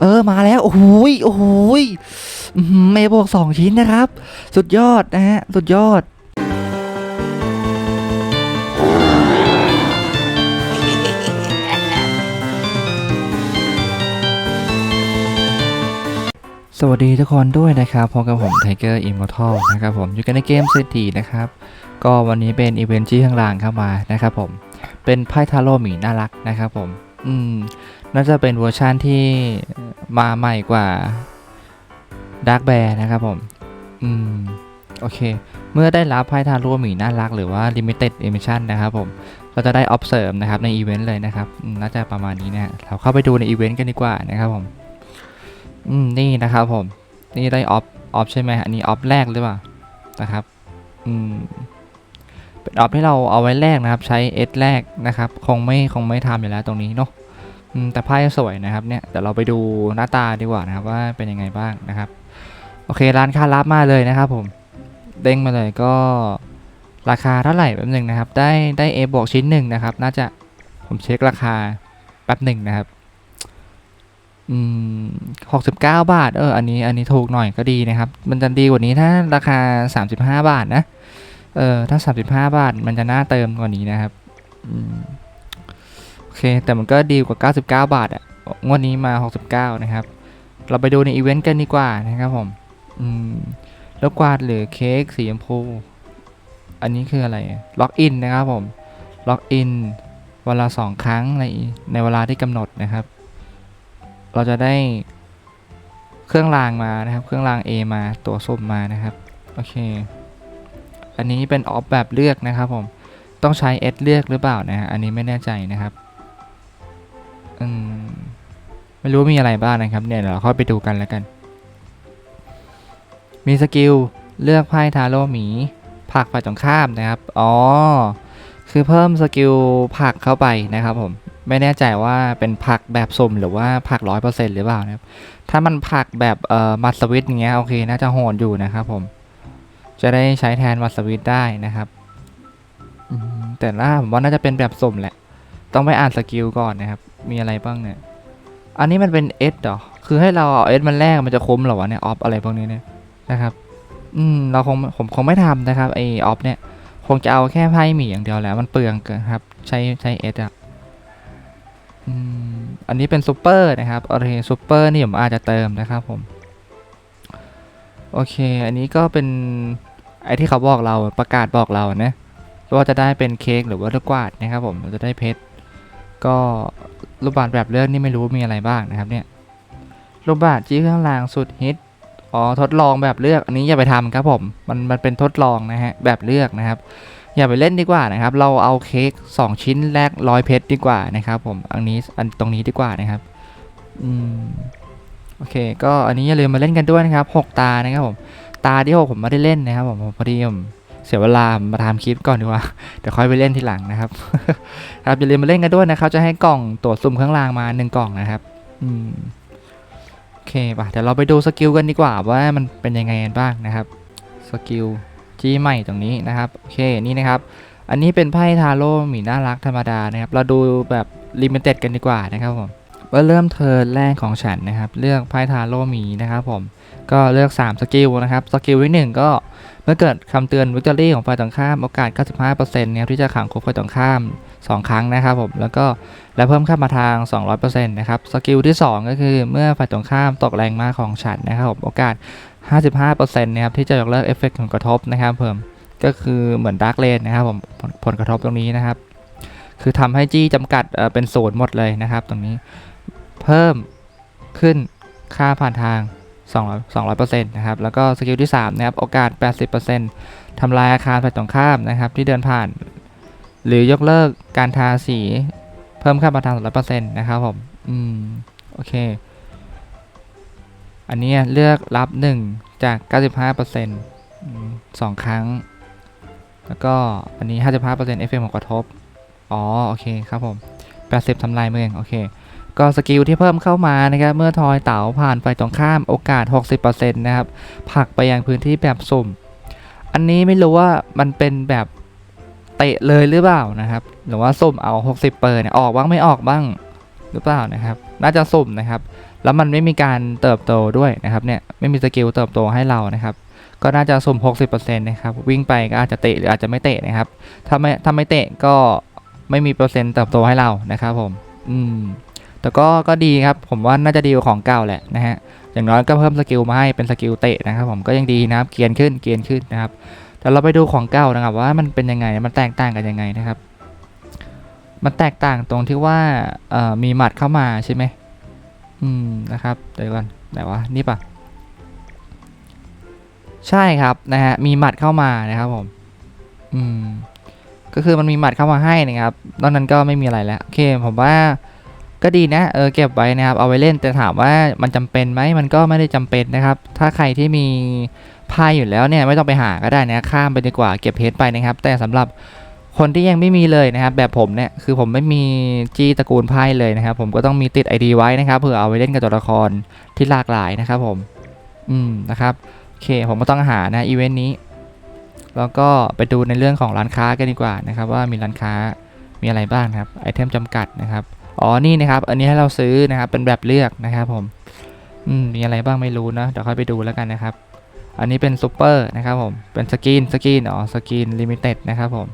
เออมาแล้ว โอ้โหยโอ้โหยเมย์บวกสองชิ้นนะครับ สุดยอดนะฮะ สุดยอดสวัสดีทุกคนด้วยนะครับพบกับผมไทเกอร์อิมมอร์ทัลนะครับผมอยู่กันในเกมเซตีนะครับ ก็วันนี้เป็นอีเวนต์ที่ข้างล่างเข้ามานะครับผมเป็นไพ่ทาโร่หมีน่ารักนะครับผม อืม น่าจะเป็นเวอร์ชันที่มาใหม่กว่า Dark Bear นะครับผม อืม โอเค เมื่อได้รับไพ่ทาโร่หมีน่ารักหรือว่า Limited Edition นะครับผมเราจะได้ observe นะครับในอีเวนต์เลยนะครับ น่าจะประมาณนี้นะเราเข้าไปดูในอีเวนต์กันดีกว่านะครับผม อืม นี่นะครับผม นี่ได้ออฟออฟใช่ไหมอันนี้ออฟแรกหรือเปล่า นะครับ อืมเป็นออฟที่เราเอาไว้แรกนะครับ ใช้ S แรกนะครับ คงไม่คงไม่ทำอยู่แล้วตรงนี้เนาะ แต่ไพ่สวยนะครับเนี่ยเดี๋ยวเราไปดูหน้าตาดีกว่านะครับว่าเป็นยังไงบ้างนะครับ โอเคร้านค้ารับมาเลยนะครับผมเด้งมาเลยก็ราคาเท่าไหร่แป๊บหนึ่งนะครับ ได้ได้ A บวกชิ้นหนึ่งนะครับ น่าจะผมเช็คราคาแป๊บหนึ่งนะครับอืมหกสิบเก้าบาท เออ อันนี้อันนี้ถูกหน่อยก็ดีนะครับ มันจะดีกว่านี้ถ้าราคาสามสิบห้าบาทนะ เออ ถ้าสามสิบห้าบาทมันจะน่าเติมกว่านี้นะครับ อืม เค แต่มันก็ดีกว่า 99 บาทอะงวดนี้มา 69 นะครับ เราไปดูในอีเวนต์กันดีกว่านะครับผม อืม แล้วกวาดหรือเค้กสีชมพู อันนี้คืออะไร ล็อกอินนะครับผม ล็อกอินเวลาสองครั้งในในเวลาที่กำหนดนะครับ เราจะได้เครื่องรางมานะครับ เครื่องราง A มา ตัวส้มมานะครับ โอเค อันนี้เป็นออฟแบบเลือกนะครับผม ต้องใช้ S เลือกหรือเปล่านะฮะ อันนี้ไม่แน่ใจนะครับ ไม่รู้มีอะไรบ้างนะครับ เนี่ยเดี๋ยวเราค่อยไปดูกันแล้วกัน มีสกิลเลือกไพ่ทาโร่หมีผักฝ่ายตรงข้ามนะครับ อ๋อ คือเพิ่มสกิลผักเข้าไปนะครับผม ไม่แน่ใจว่าเป็นผักแบบสมหรือว่าผักร้อยเปอร์เซ็นต์หรือเปล่านะครับ ถ้ามันผักแบบเอ่อมัดสวิตอย่างเงี้ยโอเคน่าจะโหดอยู่นะครับผม จะได้ใช้แทนมัดสวิตได้นะครับ แต่ล่าผมว่าน่าจะเป็นแบบสมแหละ ต้องไปอ่านสกิลก่อนนะครับ มีอะไรบ้างเนี่ย อันนี้มันเป็น S เหรอ คือให้เราเอา S มันแรกมันจะคุ้มเหรอวะเนี่ยออฟอะไรพวกนี้เนี่ยนะครับ อืมเราคงผมคงไม่ทำนะครับไอออฟเนี่ยคงจะเอาแค่ไพ่หมีอย่างเดียวแล้วมันเปลืองเกินครับ ใช้ใช้ S อะอืมอันนี้เป็นซูเปอร์นะครับโอเคซูเปอร์นี่ผมอาจจะเติมนะครับผม โอเค อันนี้ก็เป็นไอที่เขาบอกเราประกาศบอกเรานะว่าจะได้เป็นเค้กหรือว่าลูกกวาดนะครับผมเราจะได้เพชรก็ รูปบาทแบบเลือกนี่ไม่รู้มีอะไรบ้างนะครับเนี่ยรูปบาทจี้ข้างล่างสุดฮิตอ๋อทดลองแบบเลือกอันนี้อย่าไปทำครับผมมันมันเป็นทดลองนะฮะแบบเลือกนะครับ อย่าไปเล่นดีกว่านะครับ เราเอาเค้ก2 ชิ้นแรกร้อยเพชรดีกว่านะครับผมอันนี้อันตรงนี้ดีกว่านะครับอืมโอเค ก็อันนี้อย่าลืมมาเล่นกันด้วยนะครับหกตานะครับผมตาที่หกผมไม่ได้เล่นนะครับผมพอดีผม เสียเวลามาทำคลิปก่อนดีกว่าเดี๋ยวค่อยไปเล่นทีหลังนะครับ ครับอย่าลืมมาเล่นกันด้วยนะครับจะให้กล่องตรวจสุ่มข้างล่างมาหนึ่งกล่องนะครับอืมโอเคป่ะเดี๋ยวเราไปดูสกิลกันดีกว่าว่ามันเป็นยังไงกันบ้างนะครับสกิลจี้ใหม่ตรงนี้นะครับโอเคนี่นะครับ อันนี้เป็นไพ่ทาโร่หมีน่ารักธรรมดานะครับ เราดูแบบลิมิเต็ดกันดีกว่านะครับผม ว่าเริ่มเทิร์นแรกของฉันนะครับ เลือกไพ่ทาโร่มีนะครับผม ก็เลือก 3 สกิลนะครับ สกิลที่หนึ่งก็เมื่อเกิดคำเตือนวิกตอรี่ของฝ่ายตรงข้าม โอกาส 95%เนี่ยที่จะขังคุกฝ่ายตรงข้าม 2 ครั้งนะครับผม แล้วก็และเพิ่มค่ามาทาง 200%นะครับ สกิลที่ 2 ก็คือเมื่อฝ่ายตรงข้ามตกแรงมากของฉันนะครับผมโอกาส 55%นะครับที่จะยกเลิกเอฟเฟกต์ผลกระทบนะครับเพิ่มก็คือเหมือนดาร์กเลนนะครับผมผลผลกระทบตรงนี้นะครับ คือทำให้จี้จำกัดเป็นศูนหมดเลยนะครับ ตรงนี้ เพิ่มขึ้นค่าผ่านทาง 200 200%นะครับ แล้วก็สกิลที่ 3 นะครับ โอกาส 80%ทำลายอาคารฝ่ายตรงข้ามนะครับ ที่เดินผ่าน หรือยกเลิกการทาสีเพิ่มค่าประทาน200%นะครับผม อืม โอเค อันนี้เลือกรับ 1 จาก 95%อืมสองครั้ง แล้วก็อันนี้ 55%เอฟเฟกต์ของกระทบ อ๋อ โอเคครับผม 80ทำลายเมือง โอเค ก็สกิลที่เพิ่มเข้ามานะครับเมื่อทอยเต๋าผ่านไฟตรงข้ามโอกาส 60%นะครับผลักไปยังพื้นที่แบบสุ่ม อันนี้ไม่รู้ว่ามันเป็นแบบเตะเลยหรือเปล่านะครับ หรือว่าสุ่มเอา 60 เปอร์เนี่ยออกบ้างไม่ออกบ้างหรือเปล่านะครับ น่าจะสุ่มนะครับ แล้วมันไม่มีการเติบโตด้วยนะครับเนี่ยไม่มีสกิลเติบโตให้เรานะครับ ก็น่าจะสุ่ม 60%นะครับวิ่งไปก็อาจจะเตะหรืออาจจะไม่เตะนะครับถ้าไม่ถ้าไม่เตะก็ไม่มีเปอร์เซ็นต์เติบโตให้เรานะครับผม อืม แต่ก็ก็ดีครับ ผมว่าน่าจะดีกว่าของเก่าแหละนะฮะอย่างน้อยก็เพิ่มสกิลมาให้เป็นสกิลเตะนะครับผมก็ยังดีนะครับเกียนขึ้นเกียนขึ้นนะครับแต่เราไปดูของเก่านะครับว่ามันเป็นยังไงมันแตกต่างกันยังไงนะครับ มันแตกต่างตรงที่ว่ามีหมัดเข้ามาใช่ไหมอืมนะครับเดี๋ยวก่อนไหนวะนี่ปะใช่ครับนะฮะมีหมัดเข้ามานะครับผมอืมก็คือมันมีหมัดเข้ามาให้นะครับนอกนั้นก็ไม่มีอะไรแล้วโอเคผมว่า ก็ดีนะเออเก็บไว้นะครับเอาไว้เล่นแต่ถามว่ามันจำเป็นไหมมันก็ไม่ได้จำเป็นนะครับ ถ้าใครที่มีไพ่อยู่แล้วเนี่ยไม่ต้องไปหาก็ได้นะข้ามไปดีกว่าเก็บเพชรไปนะครับ แต่สำหรับคนที่ยังไม่มีเลยนะครับ แบบผมเนี่ยคือผมไม่มีจี้ตระกูลไพ่เลยนะครับ ผมก็ต้องมีติด ID ไว้นะครับเผื่อเอาไว้เล่นกับตัวละครที่หลากหลายนะครับผม อืมนะครับโอเคผมก็ต้องหานะอีเวนต์นี้ แล้วก็ไปดูในเรื่องของร้านค้ากันดีกว่านะครับ ว่ามีร้านค้ามีอะไรบ้างครับไอเทมจำกัดนะครับ อ๋อนี่นะครับ อันนี้ให้เราซื้อนะครับเป็นแบบเลือกนะครับผมอืมมีอะไรบ้างไม่รู้นะเดี๋ยวค่อยไปดูแล้วกันนะครับ อันนี้เป็นซูเปอร์นะครับผมเป็นสกินสกินอ๋อสกินลิมิเต็ดนะครับผม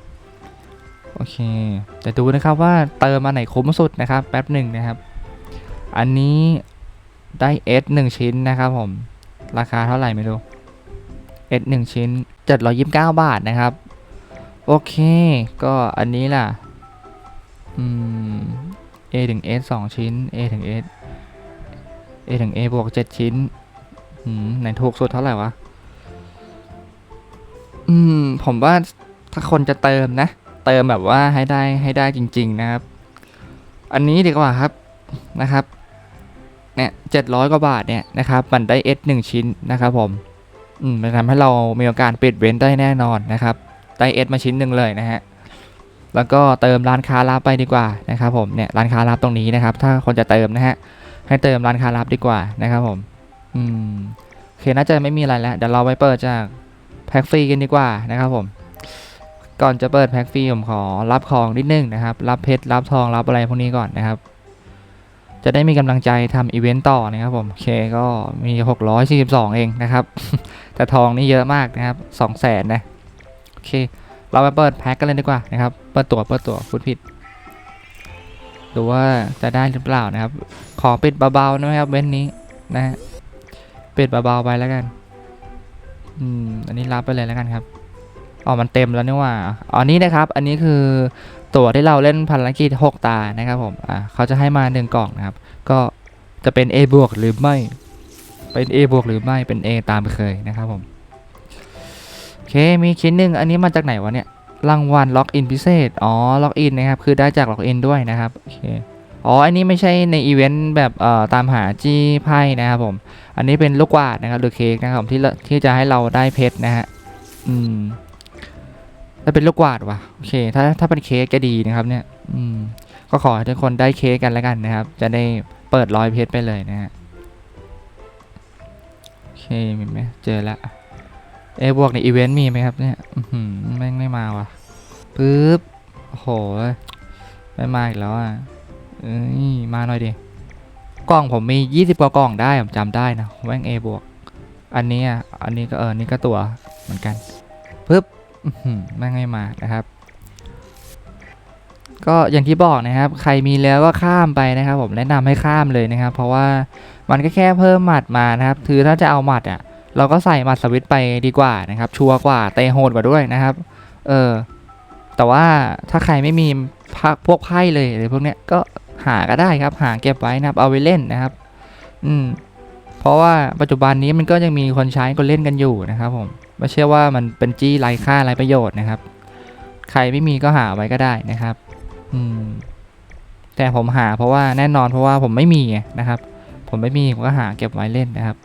โอเคแต่ดูนะครับว่าเติมมาไหนคุ้มสุดนะครับแป๊บหนึ่งนะครับ อันนี้ได้ S 1ชิ้นนะครับผม ราคาเท่าไหร่ไม่รู้ S 1ชิ้น729บาทนะครับ โอเค ก็อันนี้ล่ะ อืม A ถึง S 2 ชิ้น A ถึง S A ถึง A บวก 7 ชิ้นอืมไหนถูกสุดเท่าไหร่วะ อืม ผมว่าถ้าคนจะเติมนะ เติมแบบว่าให้ได้ให้ได้จริง ๆ นะครับ อันนี้ดีกว่าครับนะครับ เนี่ยเจ็ดร้อยกว่าบาทเนี่ยนะครับ มันได้ S 1ชิ้นนะครับ ผม อืมมันทำให้เรามีโอกาสปิดเว้นได้แน่นอนนะครับ ได้เอสมาชิ้นหนึ่งเลยนะฮะ แล้วก็เติมร้านค้าลับไปดีกว่านะครับผมเนี่ยร้านค้าลับตรงนี้นะครับ ถ้าคนจะเติมนะฮะให้เติมร้านค้าลับดีกว่านะครับผมอืมโอเคน่าจะไม่มีอะไรแล้วเดี๋ยวเราไปเปิดจากแพ็กฟรีกันดีกว่านะครับผม ก่อนจะเปิดแพ็กฟรีผมขอรับของนิดนึงนะครับ รับเพชรรับทองรับอะไรพวกนี้ก่อนนะครับ จะได้มีกำลังใจทำอีเวนต์ต่อนะครับผมโอเคก็มี 642 เองนะครับ แต่ทองนี่เยอะมากนะครับสองแสนนะโอเค เราไปเปิดแพ็กกันเลยดีกว่านะครับ เปิดตัวเปิดตัวพูดผิด ดูว่าจะได้หรือเปล่านะครับ ขอปิดเบาๆนะครับเว้นนี้นะฮะปิดเบาๆไปแล้วกัน อืม อันนี้รับไปเลยแล้วกันครับอ๋อมันเต็มแล้วนี่ว่าอ๋อนี่นะครับ อันนี้คือตั๋วที่เราเล่นภารกิจ6ตานะครับผม อ่าเขาจะให้มาหนึ่งกล่องนะครับ ก็จะเป็น A บวกหรือไม่ เป็น A บวกหรือไม่ เป็น A ตามเคยนะครับผม เคมีชิ้นหนึ่งอันนี้มาจากไหนวะเนี่ยรางวัลล็อกอินพิเศษ อ๋อ ล็อกอินนะครับ คือได้จากล็อกอินด้วยนะครับ โอเค อ๋อ อันนี้ไม่ใช่ในอีเวนต์แบบเอ่อตามหาจี้ไพ่นะครับผม อันนี้เป็นลูกกวาดนะครับหรือเค้กนะครับผมที่ที่จะให้เราได้เพชรนะฮะ อืมถ้าเป็นลูกกวาดว่ะ โอเค ถ้าถ้าเป็นเค้กก็ดีนะครับ เนี่ย อืม ก็ขอให้ทุกคนได้เค้กกันแล้วกันนะครับ จะได้เปิดรอยเพชรไปเลยนะฮะ โอเคมีไหมเจอแล้ว เอบวกในอีเวนต์มีไหมครับเนี่ยอือหือแม่งไม่มาว่ะปึ๊บโอ้โหไม่มาอีกแล้วอะเอ้ยมาหน่อยดิกล่องผมมี 20 กว่ากล่องได้ ผมจำได้นะแม่ง A บวก อันนี้อะอันนี้ก็เออนี่ก็ตัวเหมือนกันปึ๊บแม่งไม่มานะครับ ก็อย่างที่บอกนะครับ ใครมีแล้วก็ข้ามไปนะครับ ผมแนะนำให้ข้ามเลยนะครับ เพราะว่ามันก็แค่เพิ่มหมัดมานะครับคือถ้าจะเอาหมัดอะ เราก็ใส่มัดสวิตไปดีกว่านะครับ ชัวร์กว่าเตะโหดกว่าด้วยนะครับ เออแต่ว่าถ้าใครไม่มีพะพวกไพ่เลยหรือพวกเนี้ยก็หาก็ได้ครับ หาเก็บไว้นะครับ เอาไว้เล่นนะครับ อืมเพราะว่าปัจจุบันนี้มันก็ยังมีคนใช้คนเล่นกันอยู่นะครับ ผมไม่เชื่อว่ามันเป็นจี้ไร้ค่าไร้ประโยชน์นะครับ ใครไม่มีก็หาไว้ก็ได้นะครับ อืมแต่ผมหาเพราะว่าแน่นอนเพราะว่าผมไม่มีนะครับ ผมไม่มีผมก็หาเก็บไว้เล่นนะครับ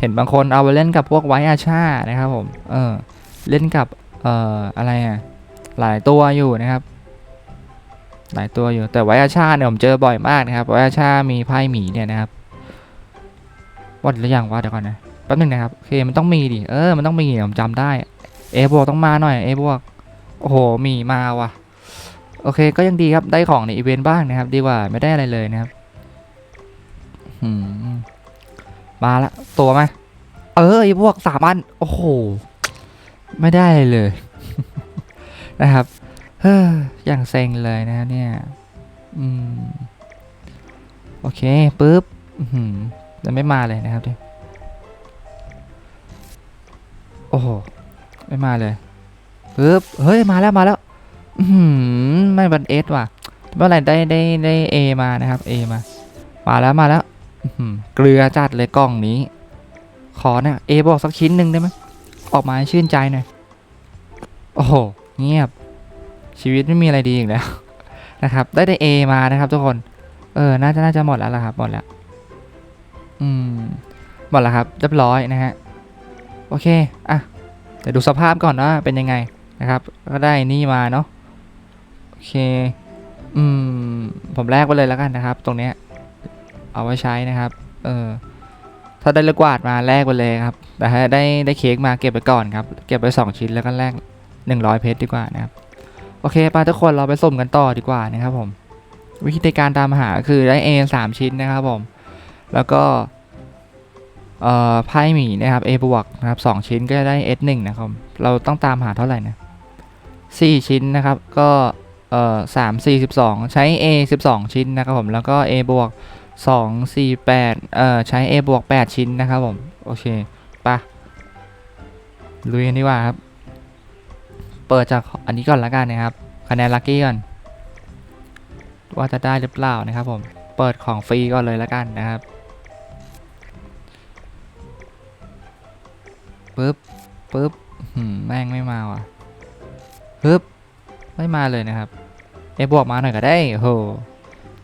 เห็นบางคนเอาไปเล่นกับพวกไวอาชานะครับผม เออ เล่นกับ เอ่อ อะไรอะ หลายตัวอยู่นะครับ หลายตัวอยู่ แต่ไวอาชาเนี่ยผมเจอบ่อยมากนะครับ ไวอาชามีไพ่หมีเนี่ยนะครับวัดหรือยังวะเดี๋ยวก่อนนะ แป๊บนึงนะครับ โอเค มันต้องมีดิ เออ มันต้องมีเดี๋ยผมจำได้ เอบวกต้องมาหน่อย เอบวก โอ้โห มีมาว่ะ โอเค ก็ยังดีครับ ได้ของในอีเวนต์บ้างนะครับ ดีกว่าไม่ได้อะไรเลยนะครับหืม มาละตัวไหมเออไอพวกสามอัน โอ้โห ไม่ได้เลย นะครับ เฮ้ออย่างเซ็งเลยนะเนี่ย อืม โอเคปุ๊บอืแต่ไม่มาเลยนะครับดิโอ้โห ไม่มาเลยปุ๊บเฮ้ย มาแล้วมาแล้ว อือหือไม่บันเอสว่ะเมื่อไหร่ได้ได้ได้เอมานะครับเอมา มาแล้วมาแล้ว เกลือจัดเลยกล่องนี้ ขอเนี่ยเอบอกสักชิ้นหนึ่งได้ไหมออกมาชื่นใจหน่อย โอ้โห เงียบ ชีวิตไม่มีอะไรดีอีกแล้ว นะครับ ได้ได้เอมานะครับทุกคน เออ น่าจะน่าจะหมดแล้วล่ะครับ หมดแล้ว อืม หมดแล้วครับ เรียบร้อยนะฮะ โอเค อะเดี๋ยวดูสภาพก่อนว่าเป็นยังไงนะครับ ก็ได้นี่มาเนาะ โอเค อืม ผมแลกไปเลยแล้วกันนะครับ ตรงเนี้ย เอาไว้ใช้นะครับ เออถ้าได้ลูกกวาดมาแลกไปเลยครับ แต่ถ้าได้ได้เค้กมาเก็บไปก่อนครับ เก็บไปสองชิ้นแล้วก็แลกหนึ่งร้อยเพชรดีกว่านะครับ โอเคไปทุกคนเราไปสุ่มกันต่อดีกว่านะครับผม วิธีการตามหาคือได้ A สามชิ้นนะครับผม แล้วก็เอ่อไพ่หมีนะครับ A บวกนะครับสองชิ้นก็จะได้ S หนึ่งนะครับ เราต้องตามหาเท่าไหร่นะสี่ชิ้นนะครับ ก็เอ่อสามสี่สิบสองใช้ A สิบสองชิ้นนะครับผม แล้วก็ A บวก สองสี่แปดเอ่อ ใช้ A บวกแปดชิ้นนะครับผม โอเคปะลุยกันดีกว่าครับ เปิดจากอันนี้ก่อนละกันนะครับ คะแนนลัคกี้ก่อน ว่าจะได้หรือเปล่านะครับผม เปิดของฟรีก่อนเลยละกันนะครับปึ๊บปึ๊บแม่งไม่มาว่ะปึ๊บไม่มาเลยนะครับ เอบวกมาหน่อยก็ได้โห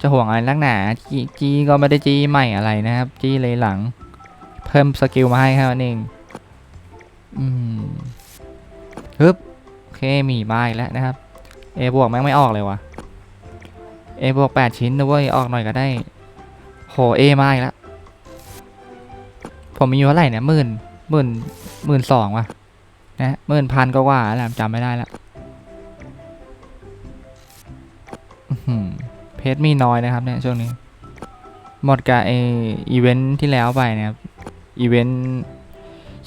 จะห่วงอะไรนักหนาจีจีก็ไม่ได้จีใหม่อะไรนะครับ จีเลยหลัง เพิ่มสกิลมาให้แค่นั้นเองอืมปึ๊บโอเคมีมาอีกแล้วนะครับเอบวกแม่งไม่ออกเลยว่ะเอบวกแปดชิ้นนะเว้ยออกหน่อยก็ได้โหเอมาอีกแล้วผมมีอยู่เท่าไหร่เนี่ยหมื่นหมื่นหมื่นสองว่ะนะหมื่นพันก็ว่าแล้วจำไม่ได้ละอื้อหือเพ ชรมีน้อยนะครับเนี่ยช่วงนี้ หมดกับไออีเวนท์ที่แล้วไปเนี่ยครับอีเวนต์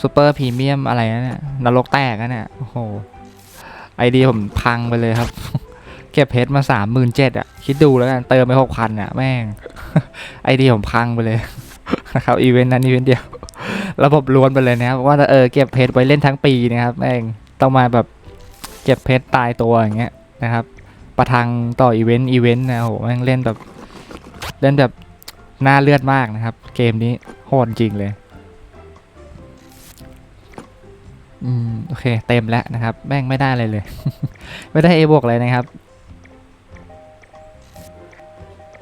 ซูเปอร์พรีเมียมอะไรนะเนี่ยนรกแตกนะเนี่ยโอ้โหไอเดียผมพังไปเลยครับ เก็บเพชรมาสามหมื่นเจ็ดอะ คิดดูแล้วกันเติมไปหกพันอะแม่ง ไอเดียผมพังไปเลยนะครับอีเวนต์นั้นอีเวนต์เดียว ระบบล้วนไปเลยนะครับว่าเออเก็บเพชรไว้เล่นทั้งปีนะครับแม่งต้องมาแบบเก็บเพชรตายตัวอย่างเงี้ยนะครับ ประทังต่ออีเวนต์อีเวนต์นะโหแม่งเล่นแบบ เล่นแบบหน้าเลือดมากนะครับ เกมนี้โหดจริงเลย อืม โอเค เต็มแล้วนะครับ แม่งไม่ได้อะไรเลย ไม่ได้เอบวกเลยนะครับ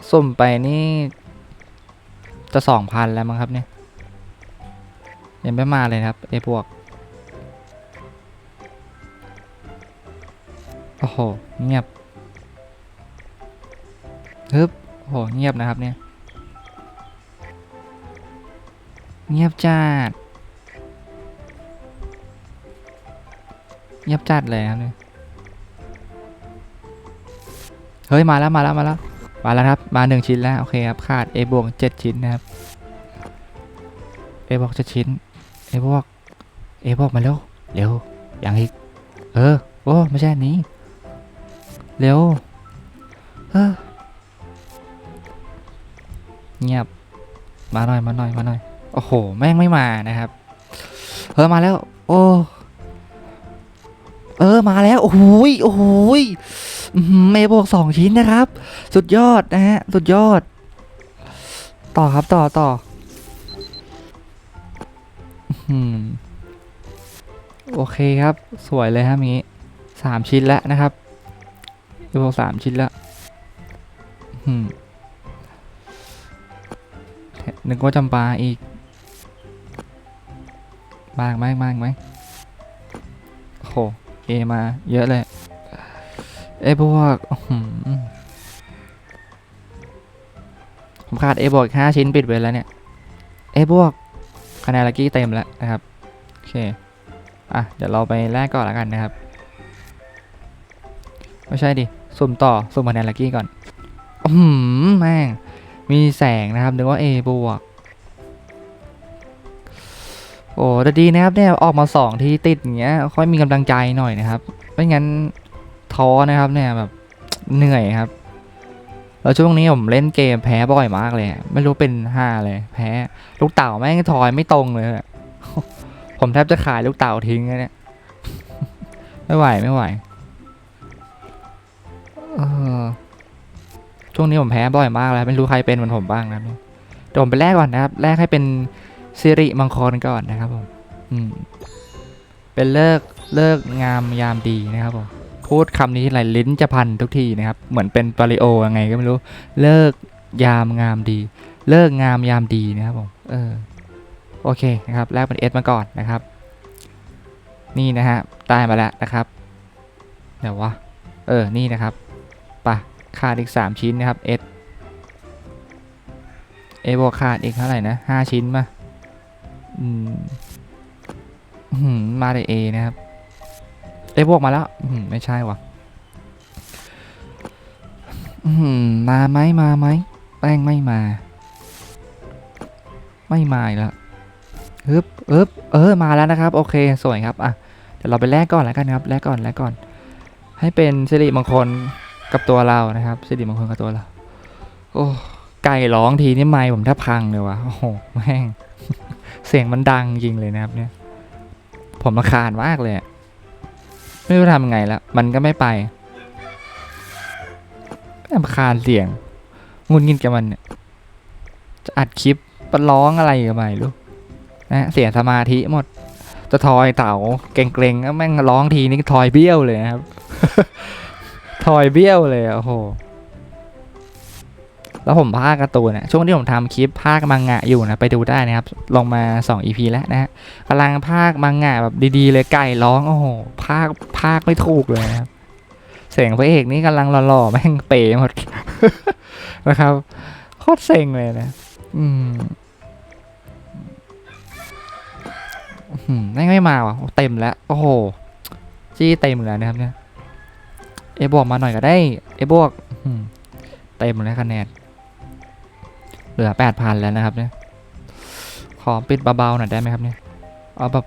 สุ่มไปนี่ จะสองพันแล้วมั้งครับเนี่ยยังไม่มาเลยครับเอบวกโอ้โหเงียบ ฮึบโหเงียบนะครับเนี่ย เงียบจัด เงียบจัดเลยครับเนี่ย เฮ้ย มาแล้วมาแล้วมาแล้ว มาแล้วครับ มาหนึ่งชิ้นแล้ว โอเคครับ ขาด A บวกเจ็ดชิ้นนะครับ A บวกเจ็ดชิ้น A บวก A บวกมาเร็ว เร็ว อย่างอีก เออ โอ้ ไม่ใช่นี้ เร็ว เออ เงียบ มาหน่อย มาหน่อย มาหน่อย โอ้โห แม่งไม่มานะครับ เออ มาแล้ว โอ้ เออ มาแล้ว โอ้โหยโอ้โหยเมย์บวกสองชิ้นนะครับ สุดยอดนะฮะ สุดยอด ต่อครับ ต่อต่อโอเคครับ สวยเลยครับนี้สามชิ้นแล้วนะครับเมย์บวกสามชิ้นแล้วอืม นึกว่าจำปาอีกมากไหมมากไหมโหเอมาเยอะเลยเอบวกผมขาดเอบวกห้าชิ้นปิดไปแล้วเนี่ยเอบวกคะแนนลักกี้เต็มแล้วนะครับ โอเค อะ เดี๋ยวเราไปแลกก่อนล้วกันนะครับ ไม่ใช่ดิ สุ่มต่อ สุ่มคะแนนลักกี้ก่อนอือหือแม่ง มีแสงนะครับนึกว่า A บวก โอ้แต่ดีนะครับเนี่ยออกมาสองที่ติดอย่างเงี้ยค่อยมีกำลังใจหน่อยนะครับ ไม่งั้นท้อนะครับเนี่ยแบบเหนื่อยครับแล้วช่วงนี้ผมเล่นเกมแพ้บ่อยมากเลย ไม่รู้เป็นห้าเลย แพ้ลูกเต่าแม่งทอยไม่ตรงเลยผมแทบจะขายลูกเต่าทิ้งเลยเนี่ยไม่ไหวไม่ไหว ช่วงนี้ผมแพ้บ่อยมากแล้วไม่รู้ใครเป็นเหมือนผมบ้างนะครับเดี๋ยวผมไปแลกก่อนนะครับแลกให้เป็นสิริมังครก่อนนะครับผมอืมเป็นเลิกเลิกงามยามดีนะครับผมพูดคำนี้ทีไรลิ้นจะพันทุกทีนะครับเหมือนเป็นปริโอยังไงก็ไม่รู้เลิกยามงามดี เลิกงามยามดีนะครับผมเออโอเคนะครับแลกเป็นเอสมาก่อนนะครับ นี่นะฮะได้มาแล้วนะครับเดี๋ยววะเออนี่นะครับ ขาดอีก 3 ชิ้นนะครับเอสเอบวกขาดอีกเท่าไหร่นะ5ชิ้นมาอืมมาได้เอนะครับเอบวกมาแล้วอื้อหือไม่ใช่วะมาไหมมาไหมแป้งไม่มา ไม่มาอีกแล้วฮึบฮึบเออมาแล้วนะครับ โอเคสวยครับอะเดี๋ยวเราไปแลกก่อนแล้วกันครับแลกก่อนแลกก่อน ให้เป็นสิริมงคล กับตัวเรานะครับสิริมงคลกับตัวเรา โอ้ไก่ร้องทีนี่ไม่ผมแทบพังเลยวะโอ้โหแม่ง เสียงมันดังจริงเลยนะครับ เนี่ย ผมรำคาญมากเลยไม่รู้ทำยังไงล้วมันก็ไม่ไปรำคาญเสียง งุนงินกับมันเนี่ยจะอัดคลิปปะร้องอะไรกับไม่รู้นะเสียสมาธิหมดจะทอยเต่าเกรงๆแล้วแม่งร้องทีนี่ทอยเบี้ยวเลยนะครับ ทอยเบี้ยวเลยอะโอ้โห แล้วผมพากการ์ตูนเนี่ยช่วงที่ผมทำคลิปภาคมังงะอยู่นะไปดูได้นะครับ ลงมา 2 EP แล้วนะฮะกำลังภาคมังงะแบบดีๆเลยไก่ร้องโอ้โหภาคภาคไม่ถูกเลยนะครับเสียงพระเอกนี่กำลังหล่อๆแม่งเป๋หมดนะครับโคตรเซ็งเลยนะอืมอืมแม่งไม่มาว่ะเต็มแล้ว โอ้โห จี้เต็มแล้วนะครับเนี่ย เอบวกมาหน่อยก็ได้เอบวกเต็มแล้วคะแนนเหลือแปดพันแล้วนะครับเนี่ยขอปิดเบาๆหน่อยได้ไหมครับเนี่ยเอาแบบ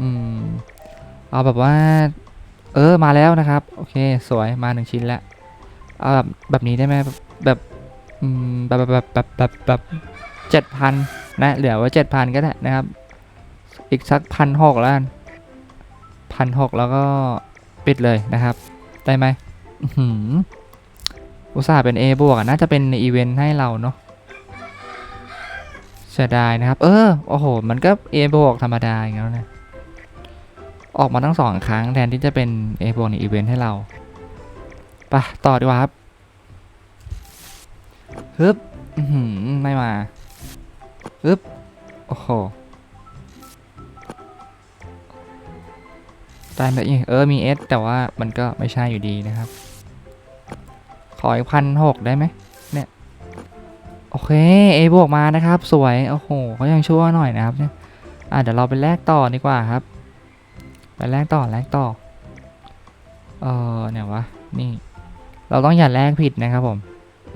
อืมเอาแบบว่า เออมาแล้วนะครับ โอเค สวยมาหนึ่งชิ้นแล้วเอาแบบแบบนี้ได้ไหมแบบแบบอืมแบบแบบแบบแบบแบบแบบเจ็ดพันนะเหลือไว้เจ็ดพันก็ได้นะครับ อีกสักพันหกแล้วพันหกแล้วก็ปิดเลยนะครับ ได้ไหมอื้อหืออุตส่าห์เป็น A บวกน่าจะเป็นอีเวนต์ให้เราเนาะเสียดายนะครับ เออ โอ้โห มันก็ A บวกธรรมดาอย่างเงี้ยนะออกมาทั้งสองครั้งแทนที่จะเป็น A บวกในอีเวนต์ให้เราไปต่อดีกว่าครับฮึบอื้อหือไม่มาฮึบโอ้โห ได้แบบนี้เออมี S แต่ว่ามันก็ไม่ใช่อยู่ดีนะครับ ขออีกพันหกได้ไหมเนี่ย โอเค A บวกมานะครับ สวย โอ้โหเขายังชั่วหน่อยนะครับเนี่ยอะเดี๋ยวเราไปแลกต่อดีกว่าครับ ไปแลกต่อแลกต่อ เออเนี่ยวะ นี่ เราต้องอย่าแลกผิดนะครับผม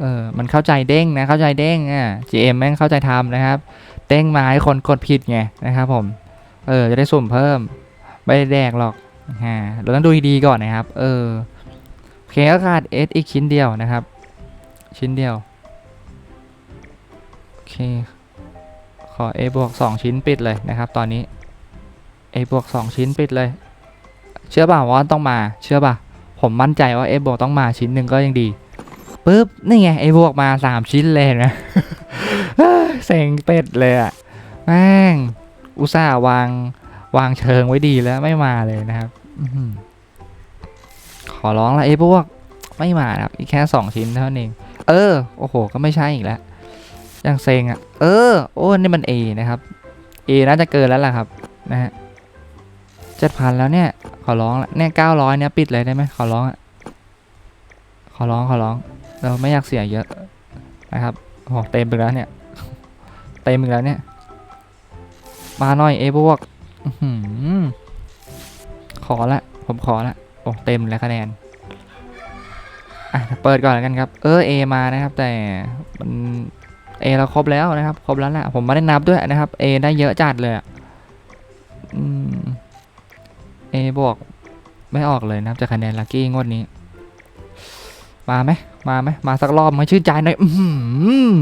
เออ มันเข้าใจเด้งนะ เข้าใจเด้งอะ GM แม่งเข้าใจทำนะครับ เด้งมาให้คนกดผิดไงนะครับผม เออ จะได้สุ่มเพิ่ม ไม่ได้แดกหรอก ฮะเราต้องดูดีก่อนนะครับ เออโอเคก็ขาด S อีกชิ้นเดียวนะครับ ชิ้นเดียว โอเค ขอ A บวก2ชิ้นปิดเลยนะครับ ตอนนี้ A บวก2ชิ้นปิดเลย เชื่อป่ะว่าต้องมา เชื่อป่ะ ผมมั่นใจว่า A บวกต้องมาชิ้นหนึ่งก็ยังดีปุ๊บ นี่ไง A บวกมา 3 ชิ้นเลยนะเซ็งเป็ดเลยอะแม่ง อุตส่าห์วาง วางเชิงไว้ดีแล้วไม่มาเลยนะครับอขอร้องละ A บวก ไม่มาครับ อีกแค่2ชิ้นเท่านั้นเอง เออ โอ้โห ก็ไม่ใช่อีกแล้วยังเซ็งอะ เออ โอ้นี่มัน A นะครับ A น่าจะเกินแล้วล่ะครับ นะฮะเจ็ดพันแล้วเนี่ย ขอร้องละเนี่ยเก้าร้อยเนี่ยปิดเลยได้ไหมขอร้องอะ ขอร้องขอร้อง เราไม่อยากเสียเยอะนะครับโอ้เต็มไปแล้วเนี่ย เต็มไปแล้วเนี่ย มาหน่อย A บวกอื้อหือ ขอละ ผมขอละ โอ้ เต็มแล้วคะแนน อะ เปิดก่อนแล้วกันครับ เออ A มานะครับ แต่มัน A เราครบแล้วนะครับ ครบแล้วแหละผมไม่ได้นับด้วยนะครับ A ได้เยอะจัดเลยอะอืม A บวกไม่ออกเลยนะครับจากคะแนนลัคกี้งวดนี้ มาไหมมาไหมมาสักรอบมาชื่นใจหน่อยอือหือ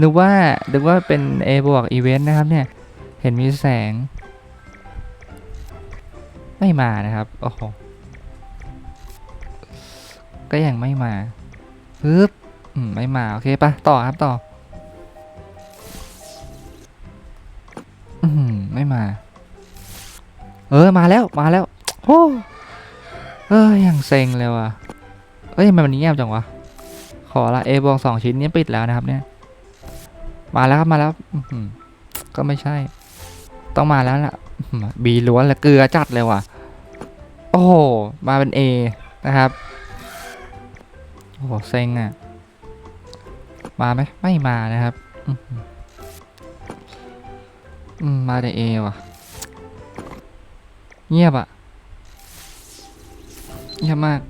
นึกว่านึกว่าเป็น A บวกอีเวนต์นะครับเนี่ย เห็นมีแสง ไม่มานะครับ โอ้โห ก็ยังไม่มาปึ๊บอืมไม่มา โอเคปะต่อครับต่ออืมไม่มา เออ มาแล้ว มาแล้วโอ้เออยังเซ็งเลยว่ะ เอ้ยทำไมมันเงียบจังวะ ขอละเอบวกสองชิ้นนี้ปิดแล้วนะครับ เนี่ย มาแล้วครับมาแล้วก็ไม่ใช่ ต้องมาแล้วล่ะอื้อหือ บีล้วนเลยเกลือจัดเลยว่ะ โอ้โห มาเป็น A นะครับ โอ้โหเซ็งอะ มาไหมไม่มานะครับ อื้อหืออืมมาแต่ A ว่ะ เงียบอะ เงียบมาก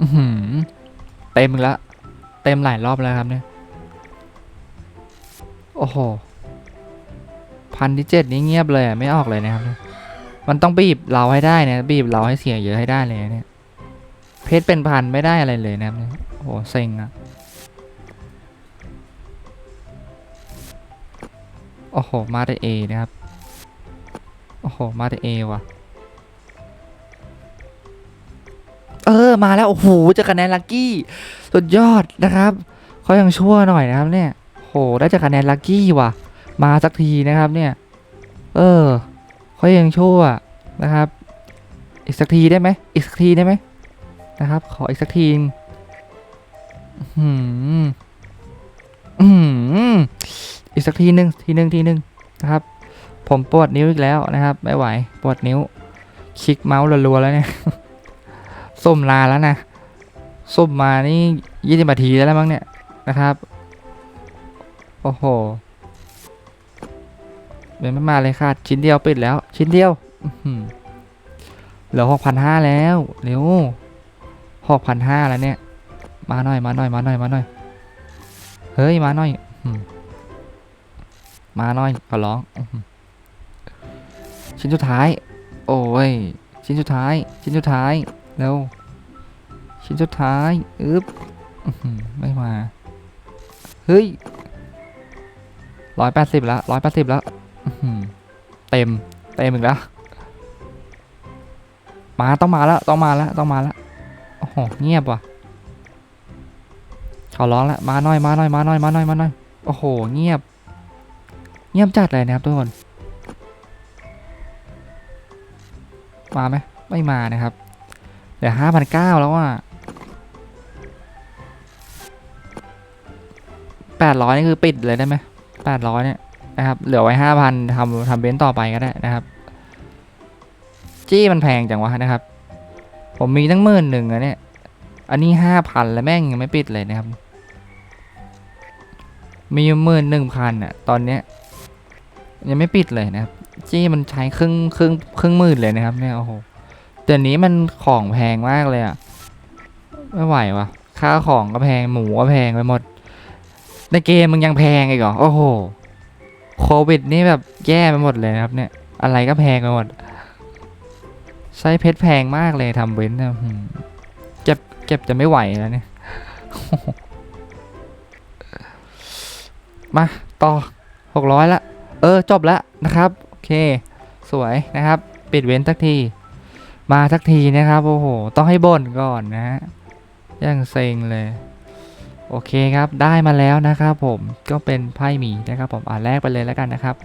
อือหือเต็มแล้วเต็มหลายรอบแล้วครับเนี่ย โอ้โห พันที่เจ็ดนี้เงียบเลยอะไม่ออกเลยนะครับเนี่ยมันต้องบีบเราให้ได้นะบีบเราให้เสียเยอะให้ได้เลยนะเนี่ย เพชรเป็นพันไม่ได้อะไรเลยนะครับเนี่ยโอ้โหเซ็งอะโอ้โห มาแต่เอนะครับ โอ้โห มาแต่เอว่ะ เออ มาแล้ว โอ้โหเจะคะแนนลัคกี้ สุดยอดนะครับเขายังชั่วหน่อยนะครับเนี่ยโห ได้จากคะแนนลัคกี้ว่ะ มาสักทีนะครับเนี่ย เออเขายังชั่วนะครับ อีกสักทีได้ไหมอีกสักทีได้ไหมนะครับ ขออีกสักทีอืมอืมอีกสักทีหนึ่งทีหนึ่งทีหนึ่งนะครับ ผมปวดนิ้วอีกแล้วนะครับไม่ไหวปวดนิ้วคลิกเมาส์รัวๆแล้วเนี่ยส้มลาแล้วนะส้มมานี่ยี่สิบนาทีแล้วมั้งเนี่ยนะครับ โอ้โห เดินไม่มาเลยค่ะ ชิ้นเดียวปิดแล้ว ชิ้นเดียวเหลือหกพันห้าแล้วเร็วหกพันห้าแล้วเนี่ย มาหน่อยมาหน่อยมาหน่อยมาหน่อยเฮ้ยมาหน่อยมาหน่อยขอร้อง ชิ้นสุดท้าย โอ้ยชิ้นสุดท้าย ชิ้นสุดท้ายเร็วชิ้นสุดท้ายอึ๊บไม่มา เฮ้ยร้อยแปดสิบแล้วร้อยแปดสิบแล้ว เต็ม เต็มอีกแล้ว มาต้องมาแล้ว ต้องมาแล้ว ต้องมาแล้ว โอ้โห เงียบว่ะ เขาร้องแล้ว มาหน่อย มาหน่อย มาหน่อย มาหน่อย มาหน่อย โอ้โห เงียบ เงียบจัดเลยนะครับทุกคน มาไหม ไม่มานะครับเหลือห้าพันเก้าแล้วอะแปดร้อยนี่คือปิดเลยได้ไหมแปดร้อยเนี่ย นะครับ เหลือไว้ห้าพันทำทำเบนซ์ต่อไปก็ได้นะครับ จี้มันแพงจังวะนะครับ ผมมีตั้งหมื่นหนึ่งอะเนี่ย อันนี้ห้าพันแล้วแม่งยังไม่ปิดเลยนะครับ มีหมื่นหนึ่งพันอะตอนเนี้ยยังไม่ปิดเลยนะครับ จี้มันใช้ครึ่งครึ่งครึ่งหมื่นเลยนะครับเนี่ยโอ้โหเดี๋ยวนี้มันของแพงมากเลยอะไม่ไหววะค่าของก็แพงหมูก็แพงไปหมดในเกมมึงยังแพงอีกเหรอโอ้โห โควิดนี่แบบแย่ไปหมดเลยครับเนี่ย อะไรก็แพงไปหมด ใช้เพชรแพงมากเลยทำเว้นเนี่ยหืมเก็บเก็บจะไม่ไหวแล้วเนี่ย มาต่อหกร้อยละ เออจบแล้วนะครับ โอเค สวยนะครับ ปิดเว้นสักที มาสักทีนะครับ โอ้โห ต้องให้บ่นก่อนนะฮะยังเซ็งเลย โอเคครับ ได้มาแล้วนะครับผมก็เป็นไพ่หมีนะครับผมอ่านแรกไปเลยแล้วกันนะครับ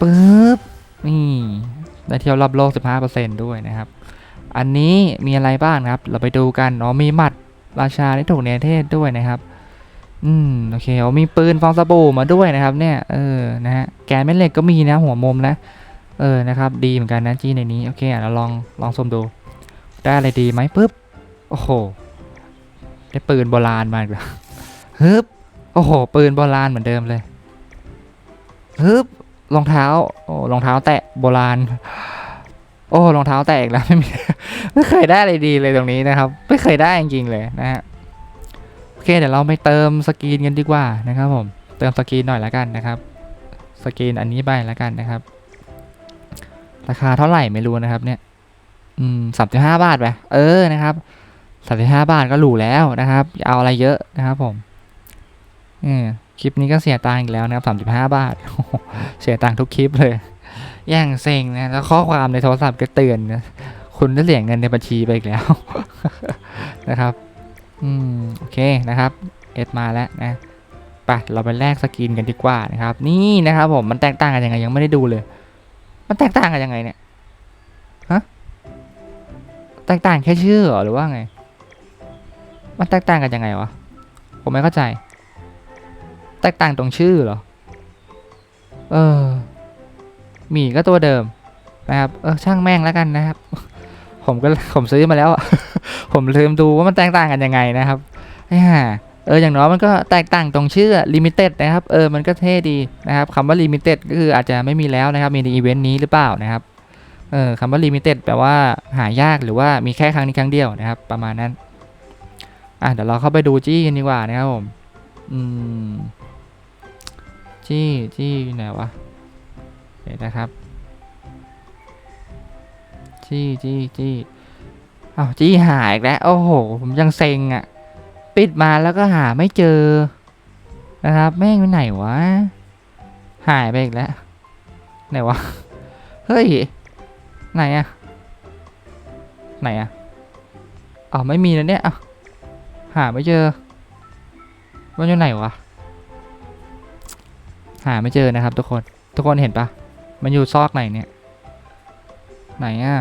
ปึ๊บนี่ได้เที่ยวรอบโลก 15%ด้วยนะครับ อันนี้มีอะไรบ้างครับ เราไปดูกันอ๋อมีหมัดราชาที่ถูกเนเทศด้วยนะครับ อืมโอเคอ๋อมีปืนฟองสบู่มาด้วยนะครับ เนี่ยเออนะฮะแกนแม่เหล็กก็มีนะหัวมุมนะ เออนะครับ ดีเหมือนกันนะจี้ในนี้โอเคเราลองลองชมดู ได้อะไรดีไหมปึ๊บโอ้โห ได้ปืนโบราณมาอีกแล้วฮึบโอ้โห ปืนโบราณเหมือนเดิมเลยฮึบรองเท้า โอ้รองเท้าแตะโบราณ โอ้รองเท้าแตะอีกแล้วไม่มีไม่เคยได้อะไรดีเลยตรงนี้นะครับ ไม่เคยได้จริงๆเลยนะฮะโอเคเดี๋ยวเราไปเติมสกรีนกันดีกว่านะครับผมเติมสกรีนหน่อยละกันนะครับ สกรีนอันนี้ไปละกันนะครับ ราคาเท่าไหร่ไม่รู้นะครับเนี่ย อืมสามสิบห้าบาทไปเออนะครับ สามสิบห้าบาทก็หรูแล้วนะครับเอาอะไรเยอะนะครับผมเออคลิปนี้ก็เสียตังค์อีกแล้วนะครับสามสิบห้าบาท เสียตังค์ทุกคลิปเลยย่างเซ็งนะ แล้วข้อความในโทรศัพท์ก็เตือนนะคุณได้เสียเงินในบัญชีไปอีกแล้วนะครับ อืม โอเคนะครับ เอสมาแล้วนะไปเราไปแลกสกินกันดีกว่านะครับ นี่นะครับผมมันแตกต่างกันยังไงยังไม่ได้ดูเลย มันแตกต่างกันยังไงเนี่ยฮะแตกต่างแค่ชื่อหรือว่าไง มันแตกต่างกันยังไงวะ ผมไม่เข้าใจ แตกต่างตรงชื่อเหรอ เออ หมีก็ตัวเดิมนะครับ เออช่างแม่งแล้วกันนะครับ ผมก็ผมซื้อมาแล้ว ผมลืมดูว่ามันแตกต่างกันยังไงนะครับไอ้ห่าเอออย่างน้อยมันก็แตกต่างตรงชื่อลิมิเต็ดนะครับ เออมันก็เท่ดีนะครับคำว่าลิมิเต็ดก็คืออาจจะไม่มีแล้วนะครับ มีในอีเวนต์นี้หรือเปล่านะครับ เออคำว่าลิมิเต็ดแปลว่าหายากหรือว่ามีแค่ครั้งนี้ครั้งเดียวนะครับ ประมาณนั้น อะเดี๋ยวเราเข้าไปดูจี้กันดีกว่านะครับผม อืม จี้จี้ไหนวะเดี๋ยวนะครับ จี้จี้จี้อ้าวจี้หายแล้วโอ้โห ผมยังเซ็งอะ่ะ ปิดมาแล้วก็หาไม่เจอ นะครับ แม่งไปไหนวะ หายไปอีกแล้ว ไหนวะ เฮ้ย ไหนอะไหนอะอ๋อไม่มีแล้วเนี่ยอะ หาไม่เจอ มันอยู่ไหนวะ หาไม่เจอนะครับ ทุกคน ทุกคนเห็นปะมันอยู่ซอกไหนเนี่ย ไหนอะ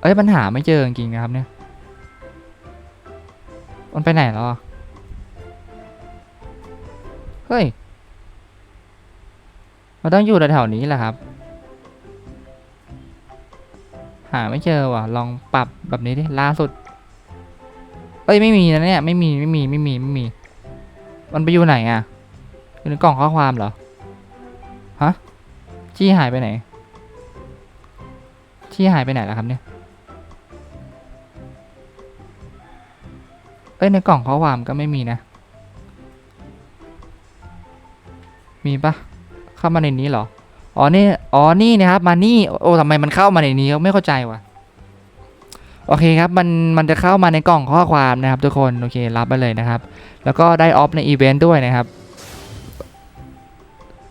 เอ้ยมันหาไม่เจอจริงๆนะครับเนี่ย มันไปไหนแล้วอะเฮ้ย มันต้องอยู่แถวๆนี้แหละครับ หาไม่เจอว่ะ ลองปรับแบบนี้ดิ ล่าสุด เอ้ยไม่มีนะเนี่ยไม่มีไม่มีไม่มีไม่มี มันไปอยู่ไหนอะอยู่ในกล่องข้อความเหรอฮะจี้หายไปไหนจี้หายไปไหนแล้วครับเนี่ยเอ้ยในกล่องข้อความก็ไม่มีนะ มีปะเข้ามาในนี้เหรออ๋อนี่อ๋อนี่นะครับมานี่โอ้ทำไมมันเข้ามาในนี้ไม่เข้าใจว่ะ โอเคครับมันมันจะเข้ามาในกล่องข้อความนะครับ ทุกคนโอเครับไปเลยนะครับ แล้วก็ได้ออฟในอีเวนต์ด้วยนะครับ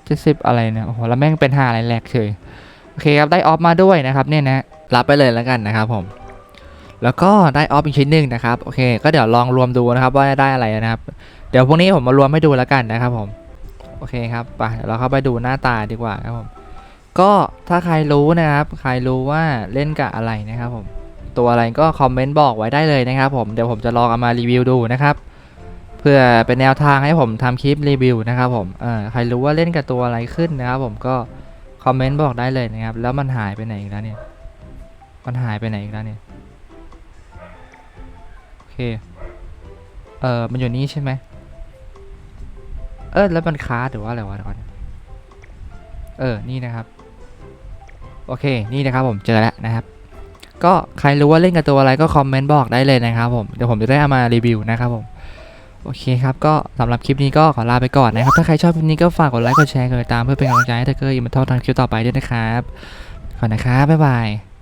เจ็ดสิบอะไรเนี่ยโอ้โหแล้วแม่งเป็นหาอะไรแหลกเฉยโอเคครับได้ออฟมาด้วยนะครับเนี่ยนะรับไปเลยแล้วกันนะครับผม แล้วก็ได้ออฟอีกชิ้นหนึ่งนะครับโอเค ก็เดี๋ยวลองรวมดูนะครับว่าได้อะไรนะครับ เดี๋ยวพวกนี้ผมมารวมให้ดูแล้วกันนะครับผมโอเคครับไปเดี๋ยวเราเข้าไปดูหน้าตาดีกว่าครับผมก็ถ้าใครรู้นะครับ ใครรู้ว่าเล่นกับอะไรนะครับผม ตัวอะไรก็คอมเมนต์บอกไว้ได้เลยนะครับผมเดี๋ยวผมจะลองเอามารีวิวดูนะครับเพื่อเป็นแนวทางให้ผมทำคลิปรีวิวนะครับผมเออใครรู้ว่าเล่นกับตัวอะไรขึ้นนะครับผมก็คอมเมนต์บอกได้เลยนะครับแล้วมันหายไปไหนอีกแล้วเนี่ยมันหายไปไหนอีกแล้วเนี่ยโอเคเออมันอยู่นี่ใช่ไหมเออแล้วมันค้าหรือว่าอะไรวะก่อนเออนี่นะครับ โอเค นี่นะครับผมเจอแล้วนะครับ ก็ใครรู้ว่าเล่นกับตัวอะไรก็คอมเมนต์บอกได้เลยนะครับผม เดี๋ยวผมจะได้เอามารีวิวนะครับผม โอเคครับ ก็สำหรับคลิปนี้ก็ขอลาไปก่อนนะครับ ถ้าใครชอบคลิปนี้ก็ฝากกดไลค์ กดแชร์ กดติดตามเพื่อเป็นกำลังใจให้เธอเกอร์อีกมาทอดทางคลิปต่อไปด้วยนะครับ ขอบคุณนะครับ บ๊ายบาย